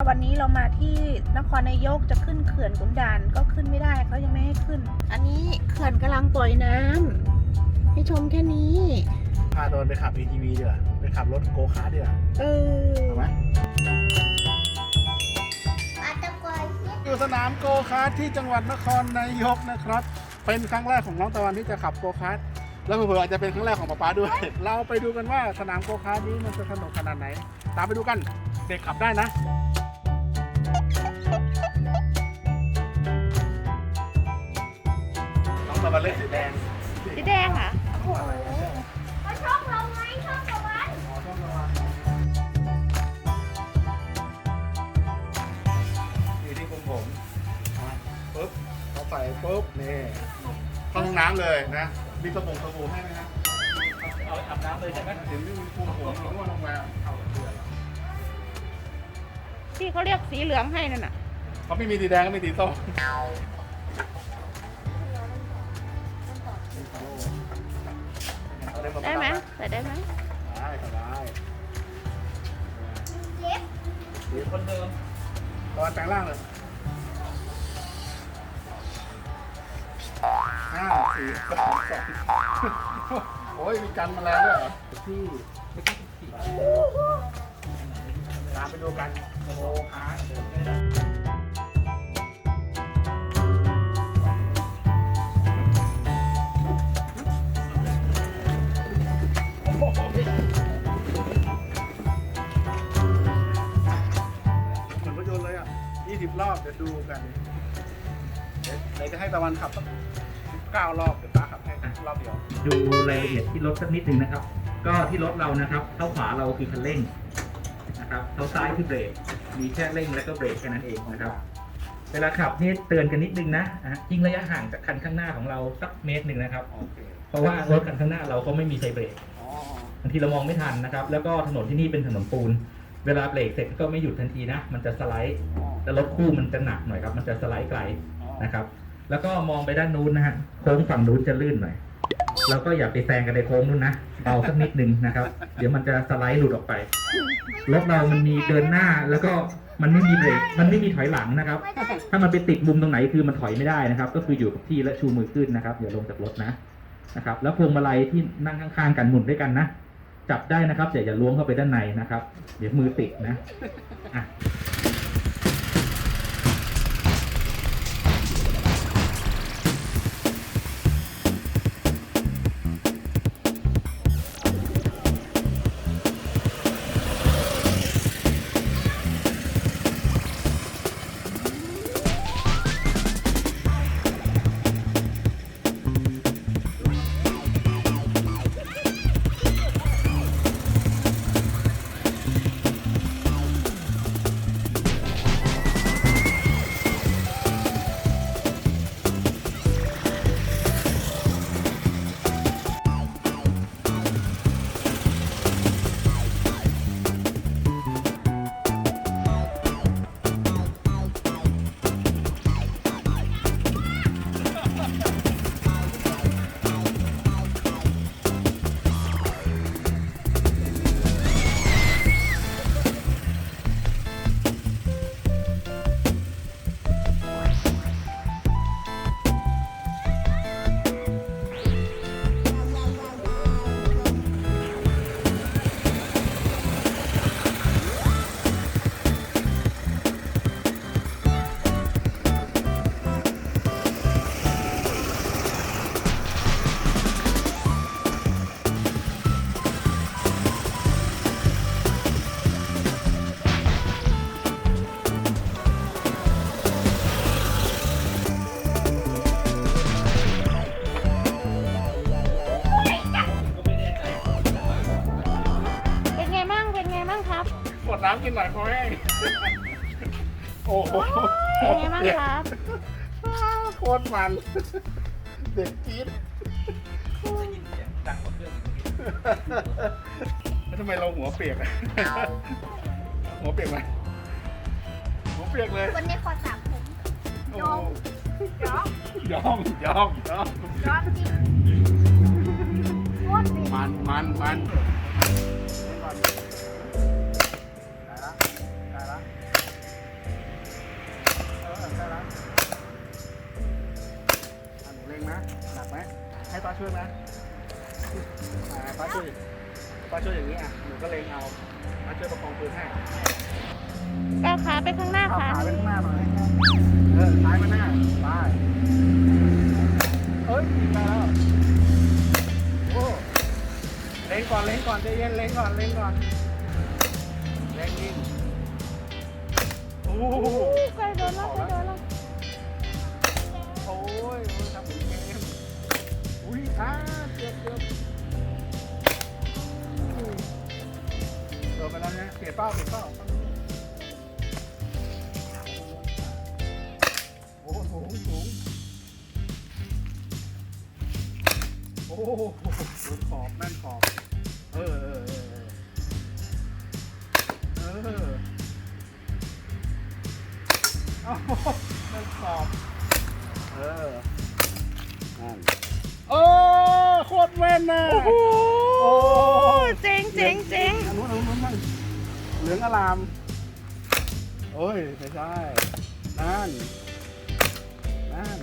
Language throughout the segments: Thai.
วันนี้เรามาที่นครนายกจะขึ้นเขื่อนขุนด่านก็ขึ้นไม่ได้เขายังไม่ให้ขึ้น อันนี้เขื่อนกำลังปล่อยน้ำให้ชมแค่นี้พาโดนไปขับ ATV ดีกว่าไปขับรถโกคาร์ทดีกว่าเออเอาไหมอยู่สนามโกคาร์ทที่จังหวัดนครนายกนะครับ เป็นครั้งแรกของน้องตะวันที่จะขับโกคาร์ทแล้วเผื่อๆอาจจะเป็นครั้งแรกของป๊าป๊าด้วย เราไปดูกันว่าสนามโกคาร์ทนี้มันจะสนุกขนาดไหน ตามไปดูกัน เด็กขับได้นะ น้องตะวันเล่นสีแดงสีแดงเหรอะเขาชอบเราไหมชอบเราไหมอ๋อต้องระวังนี่ที่คุมผมอะปุ๊บเขาใส่ปุ๊บนี่เข้าห้องน้ำเลยนะ มีสบู่สบู่ให้ไหมครับเอาอาบน้ำเลยใช่ไหมเห็นที่มีคุมผมหรือว่าลงมาเอาเสื้อที่เขาเรียกสีเหลืองให้นั่นน่ะเขาไม่มีสีแดงก็มีสีส้ม ได้ไหมใส่ได้ไหมได้ก็ได้เล็บหรือคนเดิมตอนแปลงร่างเลยห้าสี่สามสองโอ้ยมีกันแมลงด้วยเหรอที่ไม่ใช่ที่ตามไปดูกันโอ้ฮา 20รอบเดี๋ยวดูกันเดี๋ยวเดี๋ยวจะให้ตะวันขับสัก9รอบเดี๋ยวตาขับให้รอบเดียว ดูรายละเอียดที่รถสักนิดหนึ่งนะครับ ก็ที่รถเรานะครับเท้าขวาเราคือคันเร่งนะครับเท้าซ้ายคือเบรกมีแค่เร่งแล้วก็เบรกแค่นั้นเองนะครับ เวลาขับนี่เตือนกันนิดนึงนะอะทิ้งระยะห่างจากคันข้างหน้าของเราสักเมตรหนึ่งนะครับโอเคเพราะว่ารถคันข้างหน้าเราก็ไม่มีไฟเบรกอ๋อบางทีเรามองไม่ทันนะครับ แล้วก็ถนนที่นี่เป็นถนนปูน เวลาเบรกเสร็จก็ไม่หยุดทันทีนะ มันจะสไลด์อ๋อ แล้วรถคู่มันจะหนักหน่อยครับ มันจะสไลด์ไกลอ๋อนะครับ แล้วก็มองไปด้านนู้นนะฮะโค้งฝั่งนู้นจะลื่นหน่อยแล้วก็อย่าไปแซงกันในโค้งนู้นนะเบาสักนิดนึงนะครับ เดี๋ยวมันจะสไลด์หลุดออกไปรถเรามันมีเดินหน้าแล้วก็มันไม่มีเบรกมันไม่มีถอยหลังนะครับไม่ได้ถ้ามันไปติดมุมตรงไหนคือมันถอยไม่ได้นะครับ ก็คืออยู่กับที่และชูมือขึ้นนะครับอย่าลงจากรถนะนะครับ แล้วพวงมาลัยที่นั่งข้างๆกันหมุนด้วยกันนะจับได้นะครับแต่อย่าล้วงเข้าไปด้านในนะครับ เดี๋ยวมือติดนะอะ กดน้ำกินหน่อยคอแห้งโอ้โหเป็นไงมั่งครับโคตรมัน เด็กจี๊ดแล้วทำไมเราหัวเปียกอะหัวเปียกไหมหัวเปียกเลยคนในคอสามผมโอ้ยอมยอมยอมยอมยอมยอมจริงโคตรดี มันมันมัน ป้าช่วยป้าช่วยอย่างนี้อะหนูก็เล็งเอาป้าช่วยประคองปืนให้ก้าวขาไปข้างหน้าเอาขาขาไปข้างหน้าหน่อยเออซ้ายมาหน้าไปเอ้ยยิงได้แล้วโอ้เล็งก่อนเล็งก่อนใจเย็นเล็งก่อนเล็งก่อนเล็งยิงโอ้โห อู้ใกล้โดนแล้วใกล้โดนแล้วโอ้ยโอ้ยทำเหมือนเกมอุ้ยอ่าเจ็บเจ็บ เปลี่ยนเป้าเปลี่ยนเป้าโอ้โหสูงโอ้โหโดนขอบแม่นขอบเออเออเออเออเอาแม่นขอบเออนั่นโอ้โคตรแม่นนะ เหลืองอลาม โอ้ย ไม่ใช่ นั่น นั่น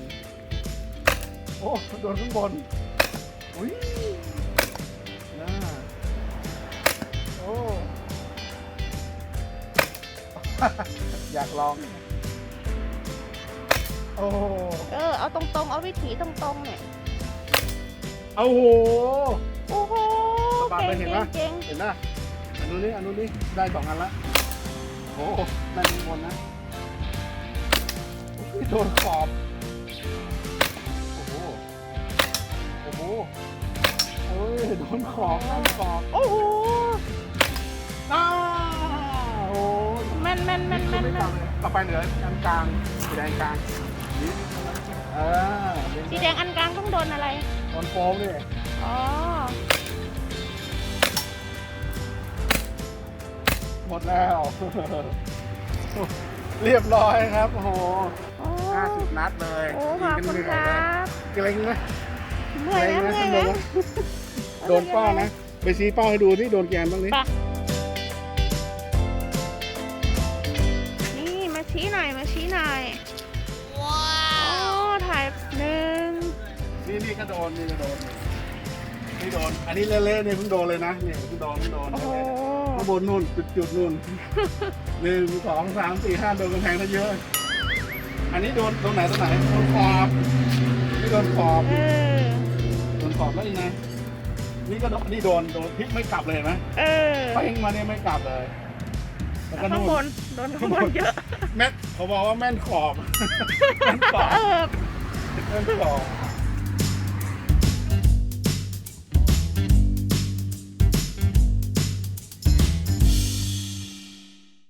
โอ้โดนข้างบน อุ้ยน่าโอ้ อยากลอง โอ้ เออ เอาตรงๆ เอาวิถีตรงๆ เนี่ย เอาโห โอ้โหสบายเก่งไปเห็นเก่ปะงเก่ง เห็นป่ะ อันนู้นนี่อันนู้นนี่ได้สองอันละโอ้ได้ข้างบนนะอุ๊ยโดนขอบ โอ้โห โอ้โหเอ้ยโดนขอบโดนขอบโอ้โหอ้าวโอ้ยแม่นแม่นแม่นแม่นไม่แม่นต่ำเลยต่อไปเหลืออันกลางสีแดงกลางนี่เออสีแดงอันกลางต้องโดนอะไร โดนโฟมดิอ๋อ หมดแล้ว เรียบร้อยครับ โอ้โหโอ้ห้าสิบนัดเลยโอ้ขอบคุณครับเกรงไหมเมื่อยไหมเกรงเมื่อยไหไหมมโดนเป้านะ ไปชี้เป้าให้ดูที่โดนแกนบ้างดิไปนี่มาชี้หน่อยมาชี้หน่อยว้าวถ่ายหนึ่งนี่นี่ก็โดนนี่ก็โดนนี่โดน อันนี้เละๆเนี่ยเพิ่งโดนเลยนะเนี่ยเพิ่งโดนเพิ่งโดนโอ้โหข้างบนนู่นจุดจุดๆนู่นหนึ่งสองสามสี่ห้าโดนกำแพงซะเยอะ อันนี้โดนตรงไหนตรงไหนโดนขอบนี่โดนขอบเออ โดนขอบแล้วยังไงนี่ก็โดนนี่โดนโดนพลิกไม่กลับเลยเห็นไหมเออเป้งมาเนี่ยไม่กลับเลยแล้วก็ข้างนู่บน นโดนข้างบนเยอะ แม่นเขาบอกว่าแม่นขอบ แม่นขอบเออ แม่นขอบ